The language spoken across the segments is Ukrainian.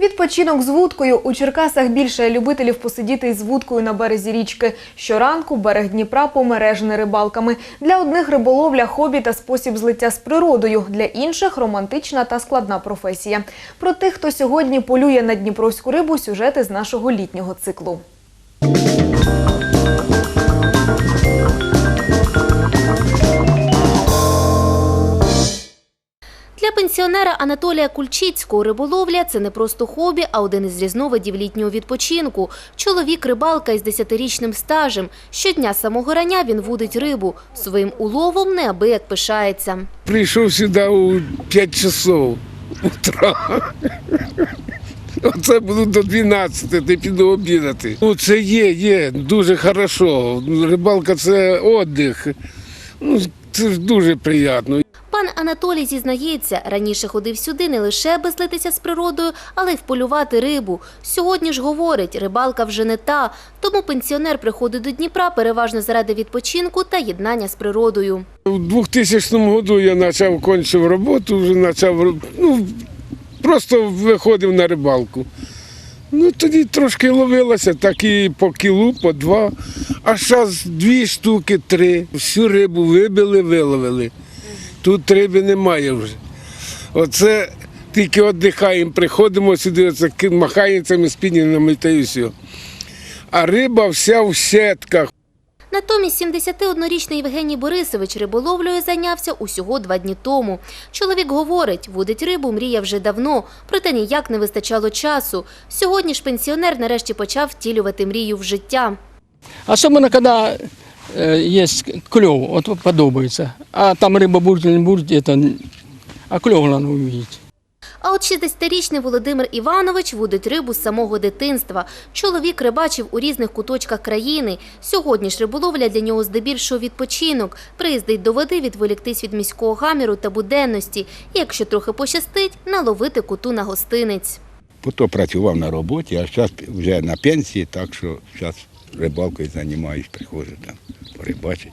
Відпочинок з вудкою. У Черкасах більше любителів посидіти із вудкою на березі річки. Щоранку берег Дніпра помережений рибалками. Для одних риболовля – хобі та спосіб злиття з природою. Для інших – романтична та складна професія. Про тих, хто сьогодні полює на дніпровську рибу – сюжети з нашого літнього циклу. Для пенсіонера Анатолія Кульчицького риболовля це не просто хобі, а один із різновидів літнього відпочинку. Чоловік рибалка із 10-річним стажем. Щодня самого рання він вудить рибу. Своїм уловом неабияк пишається. Прийшов сюди у 5 часов утра. Оце буду до 12, ти піду обідати. Ну, це є, є, дуже хорошо. Рибалка це віддих. Ну, це ж дуже приємно. Анатолій зізнається, раніше ходив сюди не лише аби злитися з природою, але й вполювати рибу. Сьогодні ж говорить, рибалка вже не та, тому пенсіонер приходить до Дніпра переважно заради відпочинку та єднання з природою. У 2000 году я почав кончив роботу, вже почав ну, просто виходив на рибалку. Ну тоді трошки ловилося, так і по кілу, по два, а зараз дві штуки, три. Всю рибу вибили, виловили. Тут риби немає вже. Оце тільки віддихаємо, приходимо сюди, оце ки- махаємо цими спінінами та і все. А риба вся в сітках. Натомість 71-річний Євгеній Борисович риболовлею зайнявся усього два дні тому. Чоловік говорить, водить рибу мріяв вже давно, проте ніяк не вистачало часу. Сьогодні ж пенсіонер нарешті почав втілювати мрію в життя. Особенно, когда э, есть клев, вот подобается. А там рыба будет или не будет, это... А клев надо увидеть. А от 60-річний Володимир Іванович водить рибу з самого дитинства. Чоловік рибачив у різних куточках країни. Сьогодні ж риболовля для нього здебільшого відпочинок. Приїздить до води відволіктись від міського гаміру та буденності. І якщо трохи пощастить, наловити куту на гостинець. Потім працював на роботі, а зараз вже на пенсії, так що зараз рибалкою займаюся, приходжу там порибачити,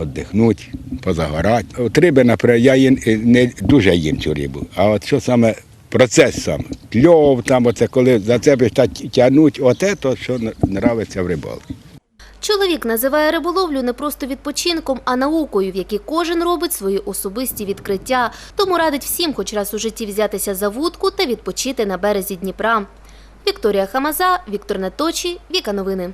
віддихнути, позагорати. От риби, наприклад, я е, не дуже їм цю рибу, а от що саме процес сам, кльов, там, оце, коли за тебе тягнуть, оте, то що подобається в рибалці. Чоловік називає риболовлю не просто відпочинком, а наукою, в якій кожен робить свої особисті відкриття. Тому радить всім хоч раз у житті взятися за вудку та відпочити на березі Дніпра. Вікторія Хамаза, Віктор Наточі, Віка Новини.